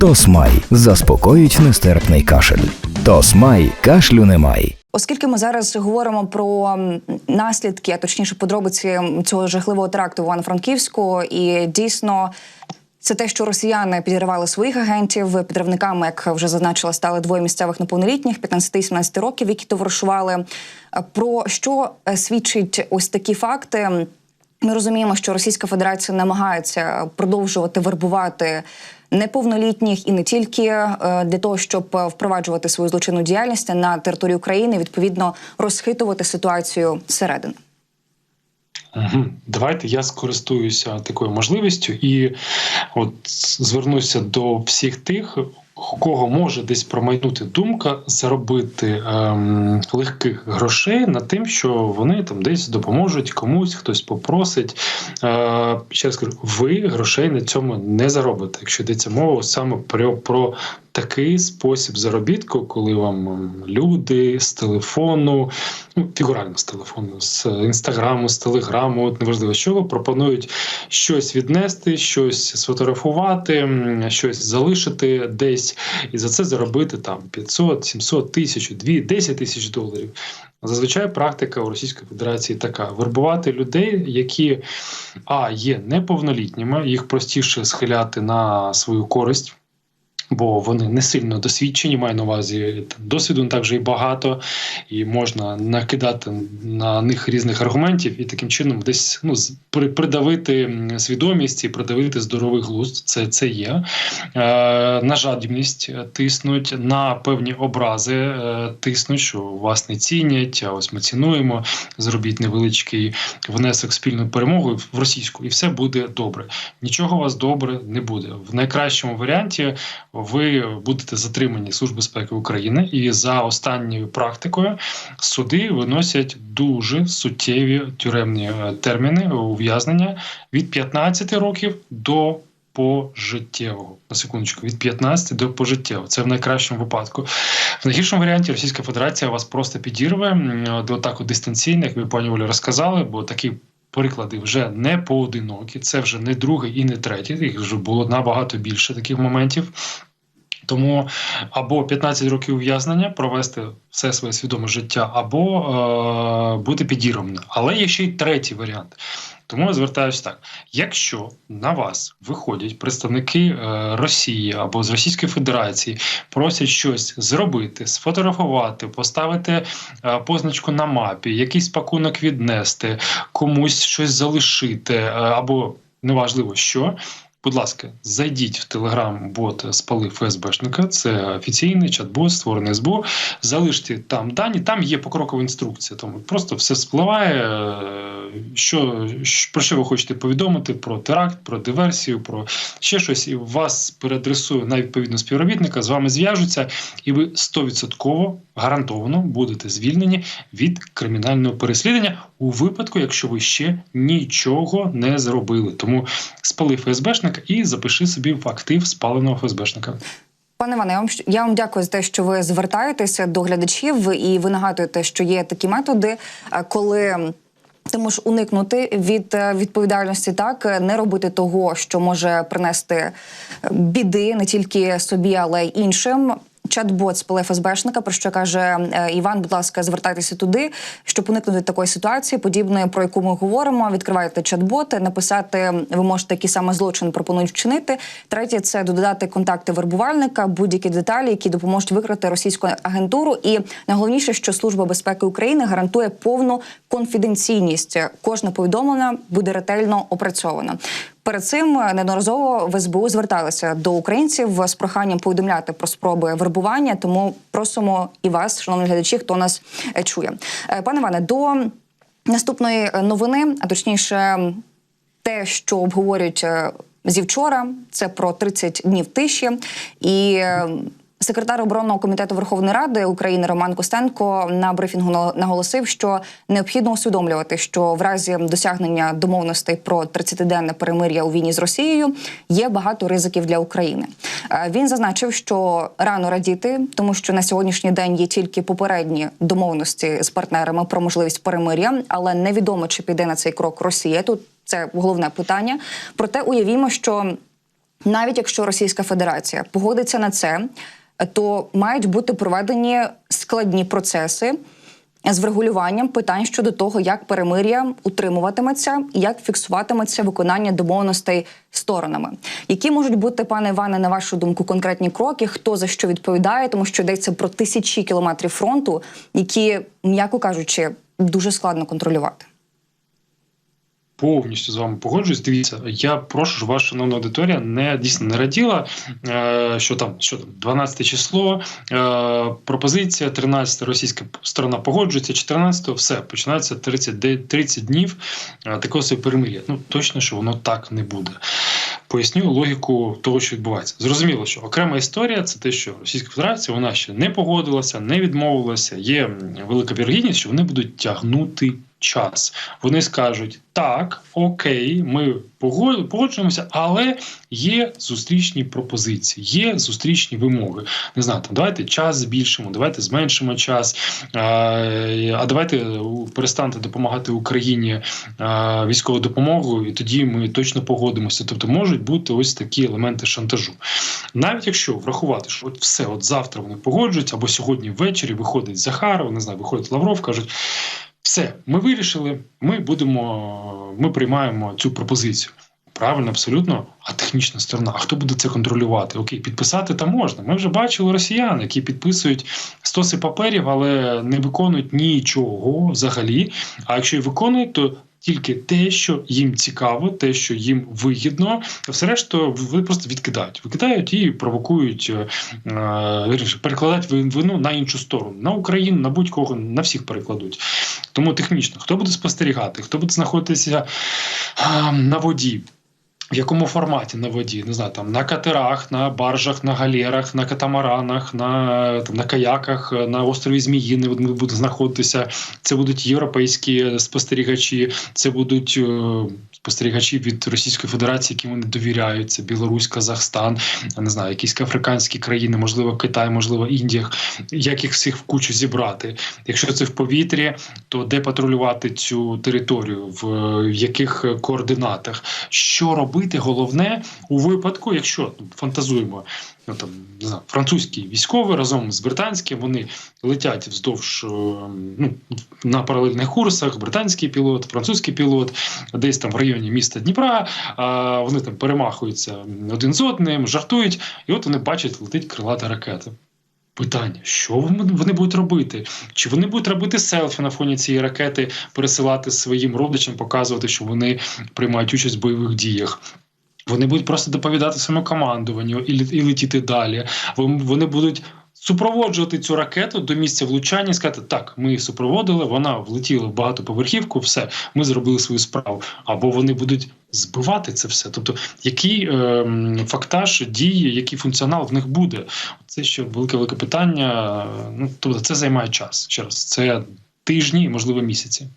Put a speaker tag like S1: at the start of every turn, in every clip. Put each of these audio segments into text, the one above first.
S1: Тосмай заспокоїть нестерпний кашель. Тосмай кашлю немає.
S2: Оскільки ми зараз говоримо про наслідки, а точніше подробиці цього жахливого теракту в Івано-Франківську, і дійсно. Це те, що росіяни підірвали своїх агентів підривниками, як вже зазначила, стали двоє місцевих неповнолітніх 15 і 17 років, які товаришували. Про що е, свідчить ось такі факти? Ми розуміємо, що Російська Федерація намагається продовжувати вербувати неповнолітніх і не тільки е, для того, щоб е, впроваджувати свою злочинну діяльність на території України, відповідно розхитувати ситуацію зсередини.
S3: Давайте я скористуюся такою можливістю і от звернуся до всіх тих, у кого може десь промайнути думка заробити ем, легких грошей на тим, що вони там десь допоможуть комусь, хтось попросить. Е, ще раз кажу, ви грошей на цьому не заробите, якщо йдеться мова саме про, про такий спосіб заробітку, коли вам люди з телефону, ну фігурально з телефону, з інстаграму, з телеграму, неважливо чого, пропонують щось віднести, щось сфотографувати, щось залишити десь, і за це заробити там 500, 700 тисяч, 2, 10 тисяч доларів. Зазвичай практика у Російської Федерації така: вербувати людей, які а є неповнолітніми, їх простіше схиляти на свою користь. Бо вони не сильно досвідчені, маю на увазі там, досвіду не так вже і багато, і можна накидати на них різних аргументів і таким чином десь ну придавити свідомість і придавити здоровий глузд. Це, це є. Е, на жадібність е, тиснуть, на певні образи е, тиснуть, що вас не цінять. А ось ми цінуємо. Зробіть невеличкий внесок спільну перемогу в російську, і все буде добре. Нічого у вас добре не буде. В найкращому варіанті ви будете затримані Служби безпеки України, і за останньою практикою суди виносять дуже суттєві тюремні е, терміни ув'язнення від 15 років до пожиттєвого на секундочку від 15 до пожиттєвого. Це в найкращому випадку. В найгіршому варіанті Російська Федерація вас просто підірве до так от дистанційно, як ви пані Олі розказали, бо такі. Приклади вже не поодинокі, це вже не другий і не третій. Їх вже було набагато більше таких моментів. Тому або 15 років ув'язнення провести все своє свідоме життя, або е, бути підірваним. Але є ще й третій варіант. Тому я звертаюся так: якщо на вас виходять представники е, Росії або з Російської Федерації, просять щось зробити, сфотографувати, поставити е, позначку на мапі, якийсь пакунок віднести, комусь щось залишити, е, або неважливо що. Будь ласка, зайдіть в телеграм-бот спали ФСБшника. Це офіційний чат-бот, створений СБУ. Залиште там дані, там є покрокова інструкція. Тому просто все спливає. Що, про що ви хочете повідомити? Про теракт, про диверсію, про ще щось, і вас переадресує на відповідного співробітника, з вами зв'яжуться, і ви 100% гарантовано будете звільнені від кримінального переслідування у випадку, якщо ви ще нічого не зробили. Тому спали ФСБшника і запиши собі в актив спаленого ФСБшника.
S2: Пане Іване, я вам я вам дякую за те, що ви звертаєтеся до глядачів і ви нагадуєте, що є такі методи, е, коли. Ти можеш уникнути від е, відповідальності, так е, не робити того, що може принести біди не тільки собі, але й іншим. Чат-бот з ФСБшника, про що каже е, Іван, будь ласка, звертайтеся туди, щоб уникнути такої ситуації, подібної, про яку ми говоримо. Відкривайте чат-бот, написати ви можете, який саме злочин пропонують вчинити. Третє це додати контакти вербувальника, будь-які деталі, які допоможуть викрити російську агентуру. І найголовніше, що служба безпеки України гарантує повну конфіденційність. Кожне повідомлення буде ретельно опрацьовано. Перед цим неодноразово в СБУ зверталися до українців з проханням повідомляти про спроби вербування. Тому просимо і вас, шановні глядачі, хто нас е, чує. Е, Пане Іване, до наступної е, новини, а точніше, те, що обговорюють зі вчора, це про 30 днів тиші і. Секретар оборонного комітету Верховної Ради України Роман Костенко на брифінгу на- наголосив, що необхідно усвідомлювати, що в разі досягнення домовленостей про 30-денне перемир'я у війні з Росією є багато ризиків для України. Е, Він зазначив, що рано радіти, тому що на сьогоднішній день є тільки попередні домовленості з партнерами про можливість перемир'я, але невідомо чи піде на цей крок Росія. Тут це головне питання. Проте уявімо, що навіть якщо Російська Федерація погодиться на це, то мають бути проведені складні процеси з врегулюванням питань щодо того, як перемир'я утримуватиметься і як фіксуватиметься виконання домовленостей сторонами. Які можуть бути, пане Іване, на вашу думку, конкретні кроки? Хто за що відповідає? Тому що йдеться про тисячі кілометрів фронту, які, м'яко кажучи, дуже складно контролювати.
S3: Повністю з вами погоджуюсь. Дивіться, я прошу ж ваша шановна аудиторія не дійсно не раділа, е, що там, що там, 12 число, е, пропозиція, 13 російська сторона погоджується, 14 все починається 30, де- 30 днів е, такого собі перемир'я. Ну точно, що воно так не буде. Поясню логіку того, що відбувається. Зрозуміло, що окрема історія це те, що Російська Федерація вона ще не погодилася, не відмовилася. Є велика вірогідність, що вони будуть тягнути час. Вони скажуть: так, окей, ми погоджуємося, але є зустрічні пропозиції, є зустрічні вимоги. Не знаю, там давайте час збільшимо, давайте зменшимо час. А, давайте у- перестаньте допомагати Україні військовою допомогою, і тоді ми точно погодимося. Тобто можуть бути ось такі елементи шантажу. Навіть якщо врахувати, що от все, от завтра вони погоджуються, або сьогодні ввечері виходить Захаров, не знаю, виходить Лавров, кажуть. Все, ми вирішили, ми будемо, ми приймаємо цю пропозицію. Правильно, абсолютно. А технічна сторона, а хто буде це контролювати? Окей, підписати там можна. Ми вже бачили росіян, які підписують стоси паперів, але не виконують нічого взагалі. А якщо і виконують, то тільки те, що їм цікаво, те, що їм вигідно, все решту вони просто відкидають. Викидають і провокують, е, е, вірніше, перекладають вину на іншу сторону, на Україну, на будь-кого, на всіх перекладуть. Тому технічно, хто буде спостерігати, хто буде знаходитися на воді. В якому форматі на воді? Не знаю, там на катерах, на баржах, на галерах, на катамаранах, на там на каяках, на острові Зміїни вони будуть знаходитися. Це будуть європейські спостерігачі, це будуть е, спостерігачі від Російської Федерації, яким вони довіряють. Це Білорусь, Казахстан, не знаю, якісь африканські країни, можливо, Китай, можливо, Індія. Як їх всіх в кучу зібрати? Якщо це в повітрі, то де патрулювати цю територію, в е, яких координатах? Що робити головне у випадку, якщо ну, фантазуємо, ну там не знаю, французький військовий разом з британським вони летять вздовж е, ну, на паралельних курсах. Британський пілот, французький пілот, десь там в районі міста Дніпра. А вони там перемахуються один з одним, жартують, і от вони бачать, летить крилата ракета. Питання: що вони будуть робити? Чи вони будуть робити селфі на фоні цієї ракети, пересилати своїм родичам, показувати, що вони приймають участь в бойових діях? Вони будуть просто доповідати своєму командуванню і, летіти далі. Вон- Вони будуть супроводжувати цю ракету до місця влучання і сказати: так, ми її супроводили, вона влетіла в багатоповерхівку, все, ми зробили свою справу. Або вони будуть збивати це все. Тобто, який ем, фактаж дії, який функціонал в них буде? Це ще велике велике питання. Ну тобто, це займає час. Ще раз, це тижні, можливо, місяці.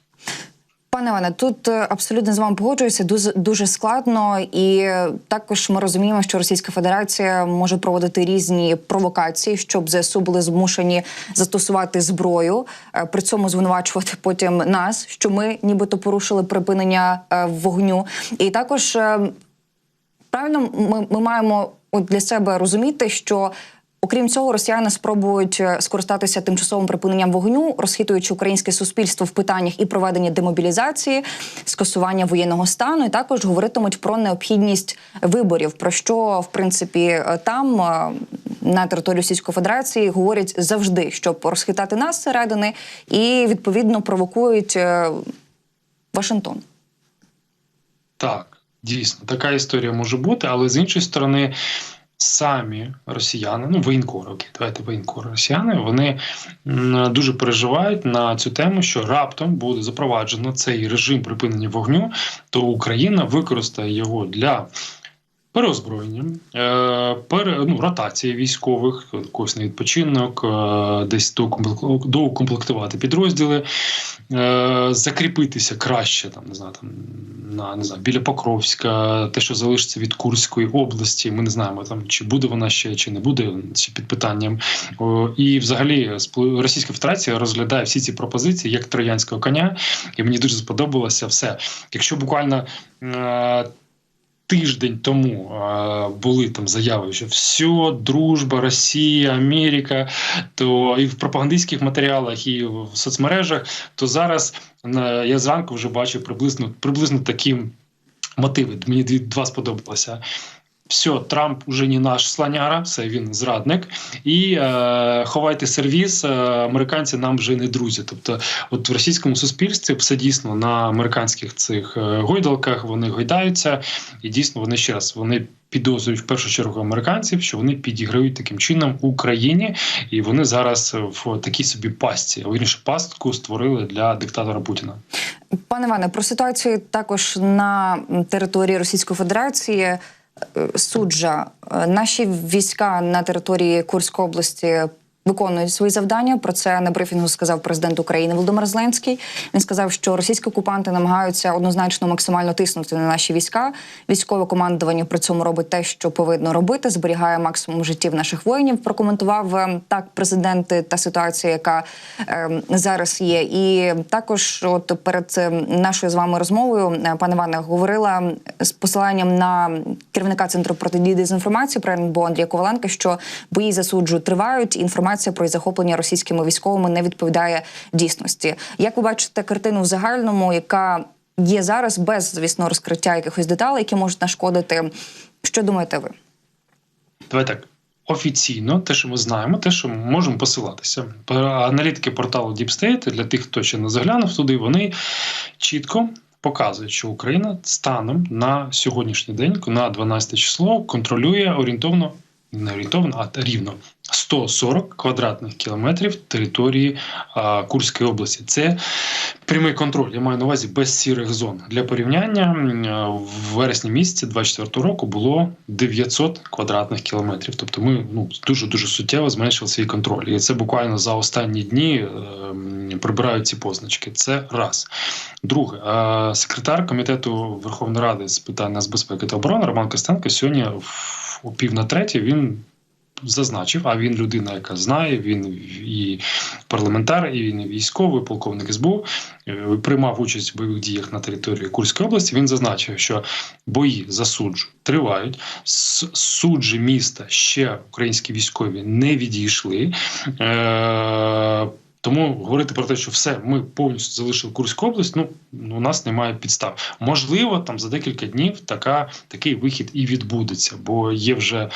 S2: Пане Іване, тут е, абсолютно з вами погоджуюся. Дуже дуже складно, і також ми розуміємо, що Російська Федерація може проводити різні провокації, щоб ЗСУ були змушені застосувати зброю, е, при цьому звинувачувати потім нас, що ми нібито порушили припинення е, вогню. І також правильно ми, ми маємо от для себе розуміти, що. Окрім цього, росіяни спробують е, скористатися тимчасовим припиненням вогню, розхитуючи українське суспільство в питаннях і проведення демобілізації, скасування воєнного стану, і також говоритимуть про необхідність виборів. Про що в принципі е, там е, на території Російської Федерації говорять завжди, щоб розхитати нас зсередини, і відповідно провокують Вашингтон.
S3: Так, дійсно, така історія може бути, але з іншої сторони, самі росіяни, ну воєнкори, давайте воєнкори росіяни, вони дуже переживають на цю тему, що раптом буде запроваджено цей режим припинення вогню, то Україна використає його для. Переозброєння, е, пере, ну, ротації військових, якийсь на відпочинок, е, десь доукомплек- доукомплектувати підрозділи, е, закріпитися краще там, не знаю, там, на, не знаю, біля Покровська, те, що залишиться від Курської області. Ми не знаємо, там, чи буде вона ще, чи не буде, чи під питанням. І взагалі Російська Федерація розглядає всі ці пропозиції як троянського коня, і мені дуже сподобалося все. Якщо буквально. Тиждень тому були там заяви, що все, дружба, Росія, Америка, то і в пропагандистських матеріалах, і в соцмережах, то зараз е, я зранку вже бачу приблизно приблизно такі мотиви. Мені два сподобалося. Все, Трамп уже не наш слоняра, все він зрадник. І е, ховайте сервіс. Е, американці нам вже не друзі. Тобто, от в російському суспільстві все дійсно на американських цих е, гойдалках вони гойдаються, і дійсно вони ще раз вони. Підозрюють в першу чергу американців, що вони підіграють таким чином Україні, і вони зараз в такій собі пастці, вірніше пастку створили для диктатора Путіна.
S2: Пане Іване, про ситуацію також на території Російської Федерації. Суджа, наші війська на території Курської області виконують свої завдання. Про це на брифінгу сказав президент України Володимир Зеленський. Він сказав, що російські окупанти намагаються однозначно максимально тиснути на наші війська. Військове командування при цьому робить те, що повинно робити, зберігає максимум життів наших воїнів. Прокоментував е, так президент та ситуація, яка е, зараз є. І також, от перед е, нашою з вами розмовою, е, пане Іване, говорила з посиланням на керівника центру протидії дезінформації про РНБО Андрія Коваленка, що бої за суджу тривають. Інформація про їх захоплення російськими військовими не відповідає дійсності. Як ви бачите картину в загальному, яка є зараз без звісно розкриття якихось деталей, які можуть нашкодити? Що думаєте ви?
S3: Давай так. Офіційно, те, що ми знаємо, те, що ми можемо посилатися. Аналітики порталу Deep State, для тих, хто ще не заглянув туди, вони чітко показують, що Україна станом на сьогоднішній день, на 12 число, контролює орієнтовно, не орієнтовно, а рівно 140 квадратних кілометрів території а, Курської області. Це прямий контроль. Я маю на увазі без сірих зон. Для порівняння в вересні місяці 24 року було 900 квадратних кілометрів. Тобто ми ну дуже дуже суттєво зменшили свій контроль. І це буквально за останні дні е, прибирають ці позначки. Це раз. Друге, е, секретар комітету Верховної Ради з питань нацбезпеки та оборони Роман Костенко сьогодні в у пів на третє він зазначив, а він людина, яка знає, він і парламентар, і він і військовий, полковник СБУ, е, приймав участь в бойових діях на території Курської області. Він зазначив, що бої за суджу тривають. З суджі міста ще українські військові не відійшли. Е- тому говорити про те, що все, ми повністю залишили Курську область. Ну у нас немає підстав. Можливо, там за декілька днів така такий вихід і відбудеться, бо є вже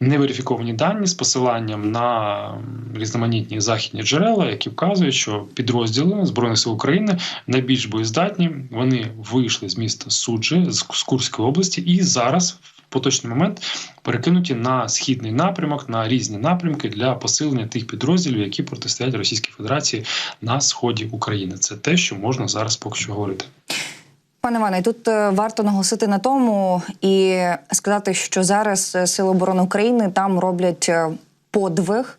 S3: неверифіковані дані з посиланням на різноманітні західні джерела, які вказують, що підрозділи збройних сил України найбільш боєздатні. Вони вийшли з міста Суджі з Курської області і зараз. Поточний момент перекинуті на східний напрямок на різні напрямки для посилення тих підрозділів, які протистоять Російській Федерації на сході України. Це те, що можна зараз поки що говорити.
S2: Пане Іване, тут е, варто наголосити на тому і сказати, що зараз е, Сили оборони України там роблять е, подвиг.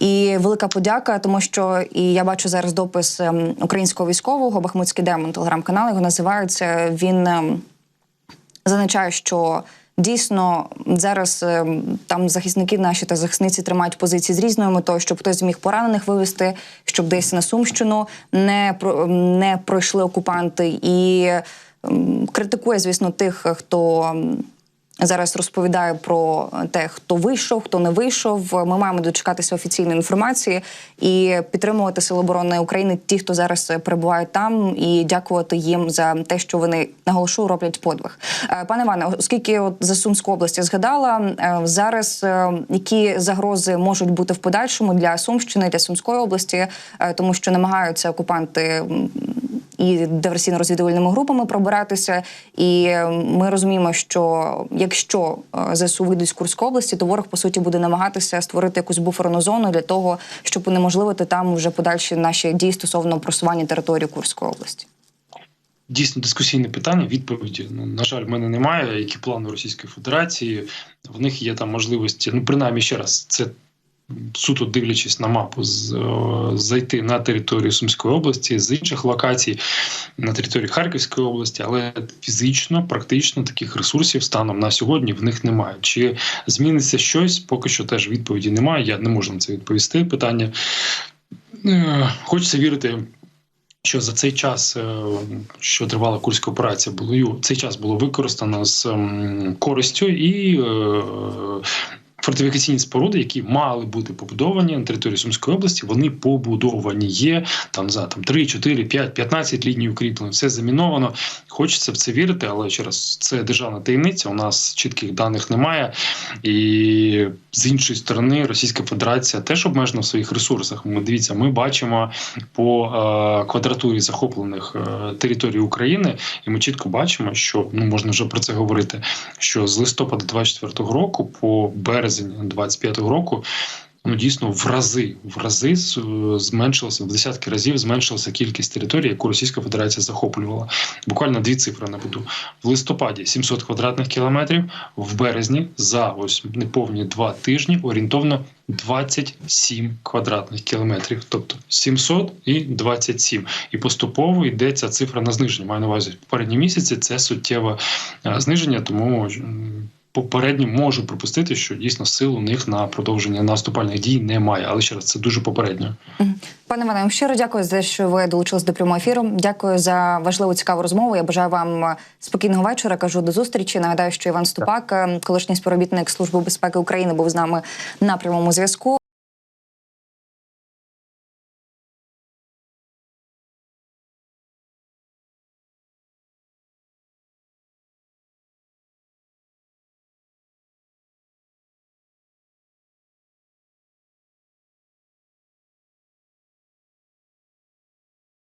S2: І велика подяка, тому що і я бачу зараз допис ем, українського військового Бахмутський демон, телеграм-канал його називається. Він ем, зазначає, що дійсно зараз ем, там захисники наші та захисниці тримають позиції з різною метою, щоб хтось зміг поранених вивести, щоб десь на Сумщину не не пройшли окупанти, і критикує, звісно, тих, хто. Зараз розповідає про те, хто вийшов, хто не вийшов. Ми маємо дочекатися офіційної інформації і підтримувати Сили оборони України, ті, хто зараз перебувають там, і дякувати їм за те, що вони наголошую, роблять подвиг. Е, Пане Іване, оскільки от за Сумську область я згадала е, зараз, е, які загрози можуть бути в подальшому для Сумщини, для Сумської області, тому що намагаються окупанти. І диверсійно-розвідувальними групами пробиратися. І е, ми розуміємо, що якщо е, ЗСУ вийдуть з Курської області, то ворог по суті буде намагатися створити якусь буферну зону для того, щоб унеможливити там вже подальші наші дії стосовно просування території Курської області.
S3: Дійсно дискусійне питання. Відповіді ну на жаль, в мене немає. Які плани Російської Федерації? В них є там можливості. Ну принаймні ще раз, це суто дивлячись на мапу, з, о, зайти на територію Сумської області з інших локацій на території Харківської області, але фізично, практично таких ресурсів станом на сьогодні в них немає. Чи зміниться щось? Поки що теж відповіді немає. Я не можу на це відповісти. Питання Е, хочеться вірити. Що за цей час, е, що тривала курська операція, було цей час було використано з користю і е, фортифікаційні споруди, які мали бути побудовані на території Сумської області, вони побудовані. Є там за там 3, 4, 5, 15 ліній укріплень, все заміновано. Хочеться в це вірити, але ще раз це державна таємниця. У нас чітких даних немає. І з іншої сторони, Російська Федерація теж обмежена в своїх ресурсах. Ми дивіться, ми бачимо по е, квадратурі захоплених е, територій України, і ми чітко бачимо, що ну можна вже про це говорити. Що з листопада 24-го року по березень 25-го року. Ну, дійсно, в рази в рази зменшилося в десятки разів зменшилася кількість територій, яку Російська Федерація захоплювала. Буквально дві цифри наведу. В листопаді 700 квадратних кілометрів, в березні за ось неповні два тижні орієнтовно 27 квадратних кілометрів, тобто 700 і 27. І поступово йде ця цифра на зниження. Маю на увазі попередні місяці. Це суттєве е, зниження, тому попередньо можу припустити, що дійсно сил у них на продовження наступальних дій немає. Але ще раз це дуже попередньо.
S2: Пане мене щиро дякую за те, що ви долучились до прямого ефіру. Дякую за важливу цікаву розмову. Я бажаю вам е, спокійного вечора. Кажу до зустрічі. Нагадаю, що Іван Ступак, е, колишній співробітник Служби безпеки України, був з нами на прямому зв'язку.